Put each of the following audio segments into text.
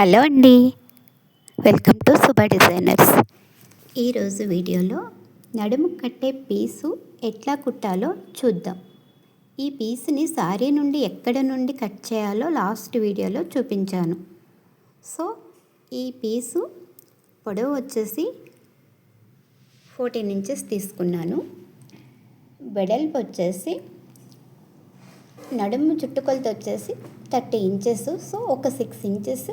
Hello అండి. Welcome to Subha designers. ఈరోజు వీడియోలో నడుము కట్టే పీసు ఎట్లా కుట్టాలో చూద్దాం. ఈ పీస్ని సారీ నుండి ఎక్కడ నుండి కట్ చేయాలో లాస్ట్ వీడియోలో చూపించాను. సో ఈ పీసు పొడవు వచ్చేసి ఫోర్టీన్ ఇంచెస్ తీసుకున్నాను. వెడల్పు వచ్చేసి నడుము చుట్టుకొలత వచ్చేసి థర్టీ ఇంచెస్. సో ఒక సిక్స్ ఇంచెస్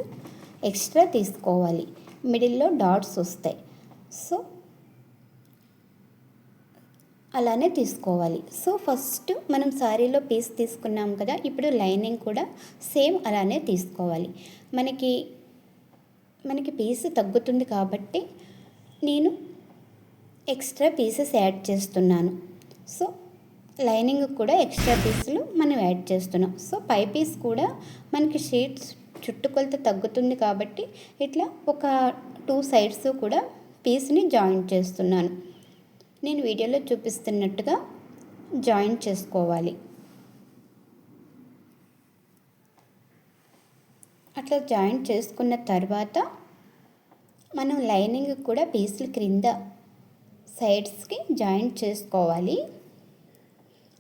ఎక్స్ట్రా తీసుకోవాలి. మిడిల్లో డాట్స్ వస్తాయి. సో అలానే తీసుకోవాలి. సో ఫస్ట్ మనం శారీలో పీస్ తీసుకున్నాం కదా ఇప్పుడు లైనింగ్ కూడా సేమ్ అలానే తీసుకోవాలి. మనకి మనకి పీస్ తగ్గుతుంది కాబట్టి నేను ఎక్స్ట్రా పీసెస్ యాడ్ చేస్తున్నాను. సో లైనింగ్ కూడా ఎక్స్ట్రా పీసులు మనం యాడ్ చేస్తున్నాం. సో పై పీస్ కూడా మనకి షీట్స్ చుట్టుకొలత తగ్గుతుంది కాబట్టి ఇట్లా ఒక టూ సైడ్స్ కూడా పీస్ని జాయిన్ చేస్తున్నాను. నేను వీడియోలో చూపిస్తున్నట్టుగా జాయిన్ చేసుకోవాలి. అట్లా జాయిన్ చేసుకున్న తర్వాత మనం లైనింగ్ కూడా పీసుల క్రింద సైడ్స్కి జాయింట్ చేసుకోవాలి.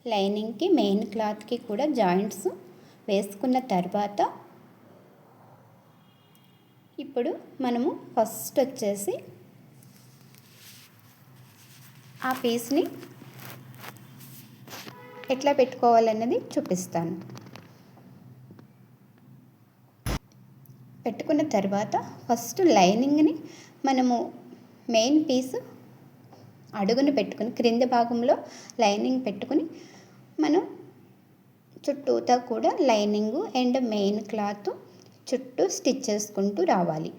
లైనింగ్కి మెయిన్ క్లాత్కి కూడా జాయింట్స్ వేసుకున్న తర్వాత ఇప్పుడు మనము ఫస్ట్ వచ్చేసి ఆ పీస్ని ఎట్లా పెట్టుకోవాలన్నది చూపిస్తాను. పెట్టుకున్న తర్వాత ఫస్ట్ లైనింగ్ని మనము మెయిన్ పీస్ అడుగును పెట్టుకుని క్రింద భాగంలో లైనింగ్ పెట్టుకుని మనం చుట్టూతా కూడా లైనింగు అండ్ మెయిన్ క్లాత్ చుట్టూ స్టిచ్ చేసుకుంటూ రావాలి.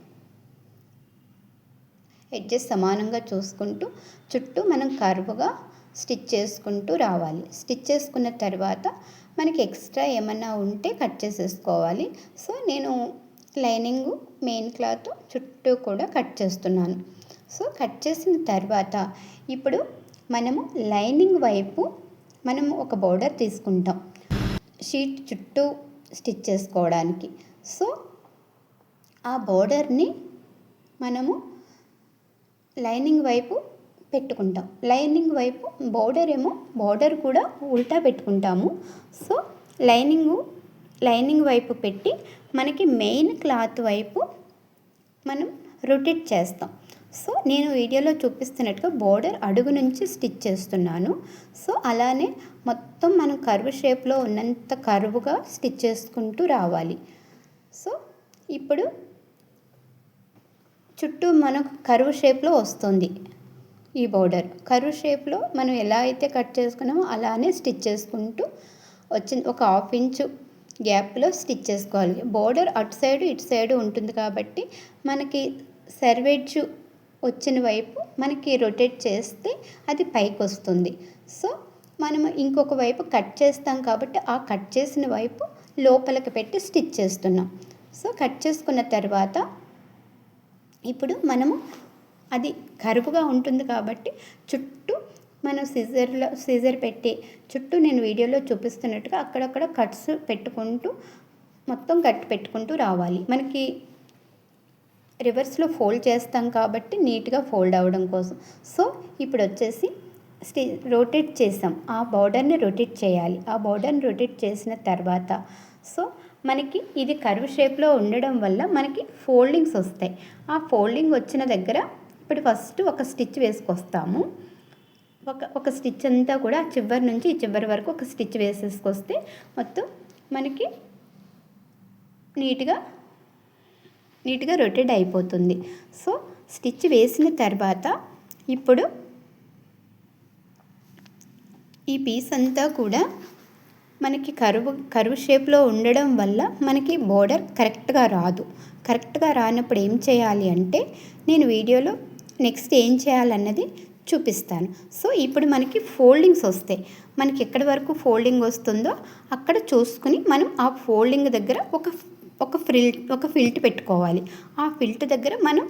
ఎడ్జెస్ సమానంగా చూసుకుంటూ చుట్టూ మనం కర్వ్గా స్టిచ్ చేసుకుంటూ రావాలి. స్టిచ్ చేసుకున్న తర్వాత మనకి ఎక్స్ట్రా ఏమన్నా ఉంటే కట్ చేసేసుకోవాలి. సో నేను లైనింగ్ మెయిన్ క్లాత్ చుట్టూ కూడా కట్ చేస్తున్నాను. సో కట్ చేసిన తర్వాత ఇప్పుడు మనము లైనింగ్ వైపు మనము ఒక బోర్డర్ తీసుకుంటాం. షీట్ చుట్టూ స్టిచ్ చేసుకోవడానికి. సో ఆ బోర్డర్ని మనము లైనింగ్ వైపు పెట్టుకుంటాం. లైనింగ్ వైపు బోర్డర్ ఏమో బోర్డర్ కూడా ఉల్టా పెట్టుకుంటాము. సో లైనింగ్ లైనింగ్ వైపు పెట్టి మనకి మెయిన్ క్లాత్ వైపు మనం రొటేట్ చేస్తాం. సో నేను వీడియోలో చూపిస్తున్నట్టుగా బోర్డర్ అడుగు నుంచి స్టిచ్ చేస్తున్నాను. సో అలానే మొత్తం మనం కర్వ్ షేప్లో ఉన్నంత కర్వ్గా స్టిచ్ చేసుకుంటూ రావాలి. సో ఇప్పుడు చుట్టూ మనకు కరువు షేప్లో వస్తుంది ఈ బోర్డర్. కరువు షేప్లో మనం ఎలా అయితే కట్ చేసుకున్నామో అలానే స్టిచ్ చేసుకుంటూ వచ్చింది ఒక హాఫ్ ఇంచు గ్యాప్లో స్టిచ్ చేసుకోవాలి. బోర్డర్ అటు సైడు ఇటు సైడు ఉంటుంది కాబట్టి మనకి సర్వేడ్జు వచ్చిన వైపు మనకి రొటేట్ చేస్తే అది పైకి వస్తుంది. సో మనం ఇంకొక వైపు కట్ చేస్తాం కాబట్టి ఆ కట్ చేసిన వైపు లోపలికి పెట్టి స్టిచ్ చేస్తున్నాం. సో కట్ చేసుకున్న తర్వాత ఇప్పుడు మనము అది కరుపుగా ఉంటుంది కాబట్టి చుట్టూ మనం సిజర్లో సిజర్ పెట్టి చుట్టూ నేను వీడియోలో చూపిస్తున్నట్టుగా అక్కడక్కడ కట్స్ పెట్టుకుంటూ మొత్తం కట్ పెట్టుకుంటూ రావాలి. మనకి రివర్స్లో ఫోల్డ్ చేస్తాం కాబట్టి నీట్గా ఫోల్డ్ అవ్వడం కోసం. సో ఇప్పుడు వచ్చేసి స్టి రొటేట్ చేసాం. ఆ బార్డర్ని రొటేట్ చేయాలి. ఆ బార్డర్ని రొటేట్ చేసిన తర్వాత సో మనకి ఇది కర్వ్ షేప్లో ఉండడం వల్ల మనకి ఫోల్డింగ్స్ వస్తాయి. ఆ ఫోల్డింగ్ వచ్చిన దగ్గర ఇప్పుడు ఫస్ట్ ఒక స్టిచ్ వేసుకొస్తాము. ఒక ఒక స్టిచ్ అంతా కూడా చివరి నుంచి చివరి వరకు ఒక స్టిచ్ వేసేసుకొస్తే మొత్తం మనకి నీట్గా నీట్గా రొటేట్ అయిపోతుంది. సో స్టిచ్ వేసిన తర్వాత ఇప్పుడు ఈ పీస్ అంతా కూడా మనకి కరువు కరువు షేప్లో ఉండడం వల్ల మనకి బోర్డర్ కరెక్ట్గా రాదు. కరెక్ట్గా రానప్పుడు ఏం చేయాలి అంటే నేను వీడియోలో నెక్స్ట్ ఏం చేయాలన్నది చూపిస్తాను. సో ఇప్పుడు మనకి ఫోల్డింగ్స్ వస్తాయి. మనకి ఎక్కడి వరకు ఫోల్డింగ్ వస్తుందో అక్కడ చూసుకుని మనం ఆ ఫోల్డింగ్ దగ్గర ఒక ఒక ఫ్రిల్ ఒక ఫిల్ట్ పెట్టుకోవాలి. ఆ ఫిల్ట్ దగ్గర మనం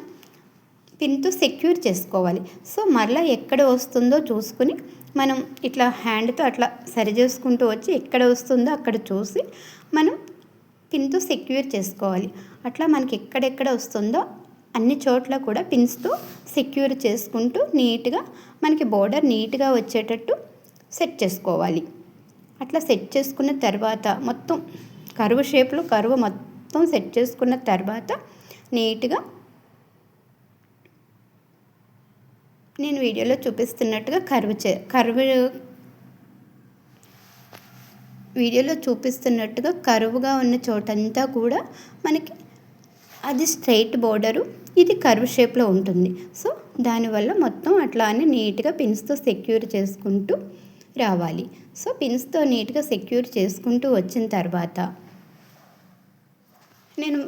పిన్తో సెక్యూర్ చేసుకోవాలి. సో మరలా ఎక్కడ వస్తుందో చూసుకుని మనం ఇట్లా హ్యాండ్తో అట్లా సరి చేసుకుంటూ వచ్చి ఎక్కడ వస్తుందో అక్కడ చూసి మనం పిన్తో సెక్యూర్ చేసుకోవాలి. అట్లా మనకి ఎక్కడెక్కడ వస్తుందో అన్ని చోట్ల కూడా పిన్స్తో సెక్యూర్ చేసుకుంటూ నీట్గా మనకి బోర్డర్ నీట్గా వచ్చేటట్టు సెట్ చేసుకోవాలి. అట్లా సెట్ చేసుకున్న తర్వాత మొత్తం కరువు షేప్లో కరువు మొత్తం సెట్ చేసుకున్న తర్వాత నీట్గా నేను వీడియోలో చూపిస్తున్నట్టుగా కరువు చే కరువు వీడియోలో చూపిస్తున్నట్టుగా కరువుగా ఉన్న చోటంతా కూడా మనకి అది స్ట్రైట్ బోర్డరు ఇది కర్వ్ షేప్లో ఉంటుంది. సో దానివల్ల మొత్తం అట్లానే నీట్గా పిన్స్తో సెక్యూర్ చేసుకుంటూ రావాలి. సో పిన్స్తో నీట్గా సెక్యూర్ చేసుకుంటూ వచ్చిన తర్వాత నేను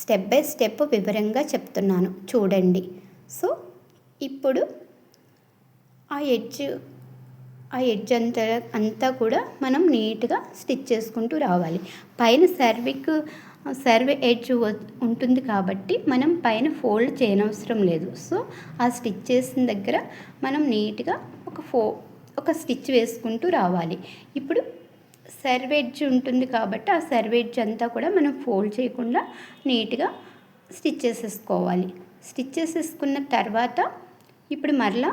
స్టెప్ బై స్టెప్ వివరంగా చెప్తున్నాను. చూడండి. సో ఇప్పుడు ఆ ఎడ్జ్ ఆ ఎడ్జ్ అంతా అంతా కూడా మనం నీట్గా స్టిచ్ చేసుకుంటూ రావాలి. పైన సర్విక్ సర్వే ఎడ్జ్ ఉంటుంది కాబట్టి మనం పైన ఫోల్డ్ చేయనవసరం లేదు. సో ఆ స్టిచ్ చేసిన దగ్గర మనం నీట్గా ఒక ఫో ఒక స్టిచ్ వేసుకుంటూ రావాలి. ఇప్పుడు సర్వేడ్జ్ ఉంటుంది కాబట్టి ఆ సర్వేడ్జ్ అంతా కూడా మనం ఫోల్డ్ చేయకుండా నీట్గా స్టిచ్ చేసేసుకోవాలి. స్టిచ్ చేసేసుకున్న తర్వాత ఇప్పుడు మరలా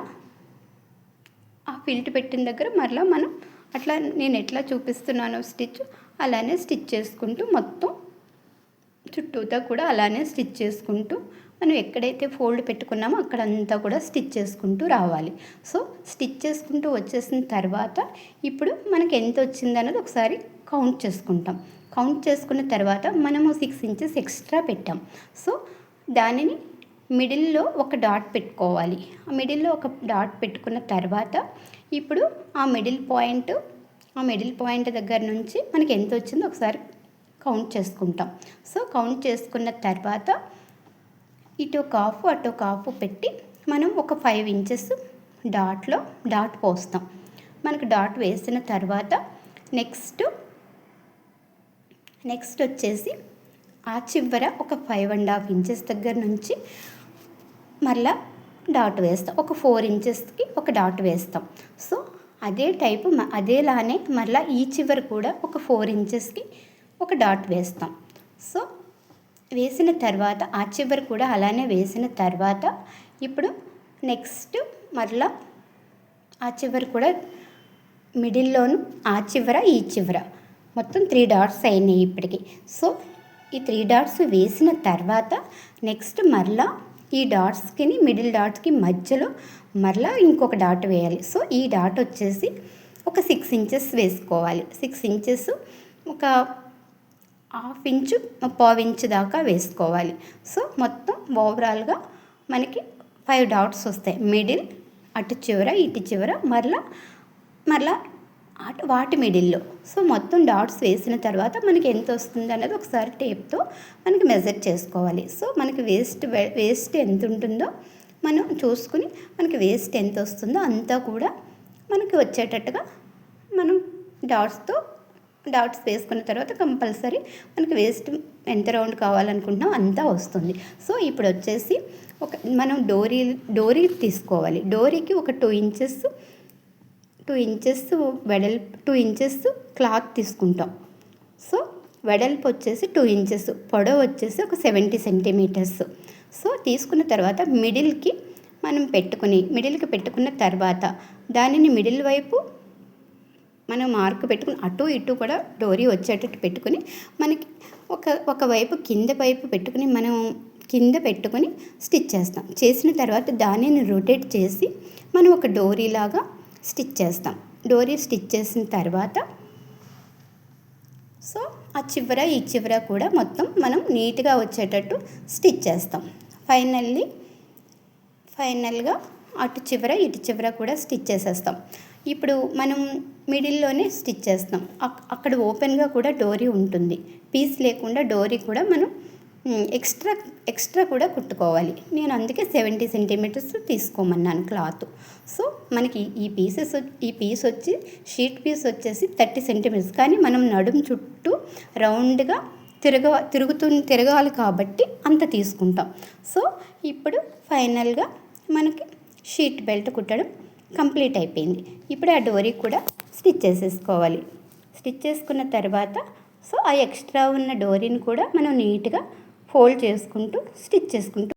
ఫిల్ట్ పెట్టిన దగ్గర మరలా మనం అట్లా నేను ఎట్లా చూపిస్తున్నానో స్టిచ్ అలానే స్టిచ్ చేసుకుంటూ మొత్తం చుట్టూతో కూడా అలానే స్టిచ్ చేసుకుంటూ మనం ఎక్కడైతే ఫోల్డ్ పెట్టుకున్నామో అక్కడంతా కూడా స్టిచ్ చేసుకుంటూ రావాలి. సో స్టిచ్ చేసుకుంటూ వచ్చేసిన తర్వాత ఇప్పుడు మనకి ఎంత వచ్చిందన్నది ఒకసారి కౌంట్ చేసుకుంటాం. కౌంట్ చేసుకున్న తర్వాత మనము సిక్స్ ఇంచెస్ ఎక్స్ట్రా పెట్టాం. సో దానిని మిడిల్లో ఒక డాట్ పెట్టుకోవాలి. ఆ మిడిల్లో ఒక డాట్ పెట్టుకున్న తర్వాత ఇప్పుడు ఆ మిడిల్ పాయింట్ ఆ మిడిల్ పాయింట్ దగ్గర నుంచి మనకి ఎంత వచ్చిందో ఒకసారి కౌంట్ చేసుకుంటాం. సో కౌంట్ చేసుకున్న తర్వాత ఇటు కాఫ్ అటు కాఫ్ పెట్టి మనం ఒక ఫైవ్ ఇంచెస్ డాట్లో డాట్ పోస్తాం. మనకు డాట్ వేసిన తర్వాత నెక్స్ట్ నెక్స్ట్ వచ్చేసి ఆ చివర ఒక ఫైవ్ అండ్ హాఫ్ ఇంచెస్ దగ్గర నుంచి మళ్ళీ డాట్ వేస్తాం. ఒక ఫోర్ ఇంచెస్కి ఒక డాట్ వేస్తాం. సో అదే టైపు అదేలానే మరలా ఈ చివరి కూడా ఒక ఫోర్ ఇంచెస్కి ఒక డాట్ వేస్తాం. సో వేసిన తర్వాత ఆ చివరి కూడా అలానే వేసిన తర్వాత ఇప్పుడు నెక్స్ట్ మరలా ఆ చివరి కూడా మిడిల్లోను ఆ చివర ఈ చివర. మొత్తం త్రీ డాట్స్ అయినాయి ఇప్పటికి. సో ఈ త్రీ డాట్స్ వేసిన తర్వాత నెక్స్ట్ మరలా ఈ డాట్స్కి మిడిల్ డాట్స్కి మధ్యలో మరలా ఇంకొక డాట్ వేయాలి. సో ఈ డాట్ వచ్చేసి ఒక సిక్స్ ఇంచెస్ వేసుకోవాలి. సిక్స్ ఇంచెస్ ఒక హాఫ్ ఇంచు పావు ఇంచు దాకా వేసుకోవాలి. సో మొత్తం ఓవరాల్గా మనకి ఫైవ్ డాట్స్ వస్తాయి. మిడిల్ అటు చివర ఇటు చివర మరలా మరలా అటు వాటి మిడిల్లో. సో మొత్తం డాట్స్ వేసిన తర్వాత మనకి ఎంత వస్తుంది అన్నది ఒకసారి టేప్తో మనకి మెజర్ చేసుకోవాలి. సో మనకి వేస్ట్ వేస్ట్ ఎంత ఉంటుందో మనం చూసుకుని మనకి వేస్ట్ ఎంత వస్తుందో అంతా కూడా మనకి వచ్చేటట్టుగా మనం డాట్స్తో డాట్స్ వేసుకున్న తర్వాత కంపల్సరీ మనకి వేస్ట్ ఎంత రౌండ్ కావాలనుకుంటున్నాం అంతా వస్తుంది. సో ఇప్పుడు వచ్చేసి ఒక మనం డోరీ డోరీ తీసుకోవాలి. డోరీకి ఒక టూ ఇంచెస్ టూ ఇంచెస్ వెడల్పు టూ ఇంచెస్ క్లాత్ తీసుకుంటాం. సో వెడల్పు వచ్చేసి టూ ఇంచెస్ పొడవు వచ్చేసి ఒక సెవెంటీ సెంటీమీటర్స్. సో తీసుకున్న తర్వాత మిడిల్కి మనం పెట్టుకుని మిడిల్కి పెట్టుకున్న తర్వాత దానిని మిడిల్ వైపు మనం మార్క్ పెట్టుకుని అటు ఇటు కూడా డోరీ వచ్చేటట్టు పెట్టుకుని మనకి ఒక ఒకవైపు కింద వైపు పెట్టుకుని మనం కింద పెట్టుకొని స్టిచ్ చేస్తాం. చేసిన తర్వాత దానిని రొటేట్ చేసి మనం ఒక డోరీలాగా స్టిచ్ చేస్తాం. డోరీ స్టిచ్ చేసిన తర్వాత సో ఆ చివర ఈ చివర కూడా మొత్తం మనం నీట్గా వచ్చేటట్టు స్టిచ్ చేస్తాం. ఫైనల్లీ ఫైనల్గా అటు చివర ఇటు చివర కూడా స్టిచ్ చేసేస్తాం. ఇప్పుడు మనం మిడిల్లోనే స్టిచ్ చేస్తాం. అక్కడ ఓపెన్గా కూడా డోరీ ఉంటుంది. పీస్ లేకుండా డోరీ కూడా మనం ఎక్స్ట్రా ఎక్స్ట్రా కూడా కుట్టుకోవాలి. నేను అందుకే సెవెంటీ సెంటీమీటర్స్ తీసుకోమన్నాను క్లాత్ సో మనకి ఈ పీసెస్ ఈ పీస్ వచ్చి షీట్ పీస్ వచ్చేసి థర్టీ సెంటీమీటర్స్ కానీ మనం నడుము చుట్టూ రౌండ్గా తిరగ తిరుగుతు తిరగాలి కాబట్టి అంత తీసుకుంటాం. సో ఇప్పుడు ఫైనల్గా మనకి షీట్ బెల్ట్ కుట్టడం కంప్లీట్ అయిపోయింది. ఇప్పుడు ఆ డోరీ కూడా స్టిచ్ చేసేసుకోవాలి. స్టిచ్ చేసుకున్న తర్వాత సో ఆ ఎక్స్ట్రా ఉన్న డోరీని కూడా మనం నీట్గా ఫోల్డ్ చేసుకుంటూ స్టిచ్ చేసుకుంటూ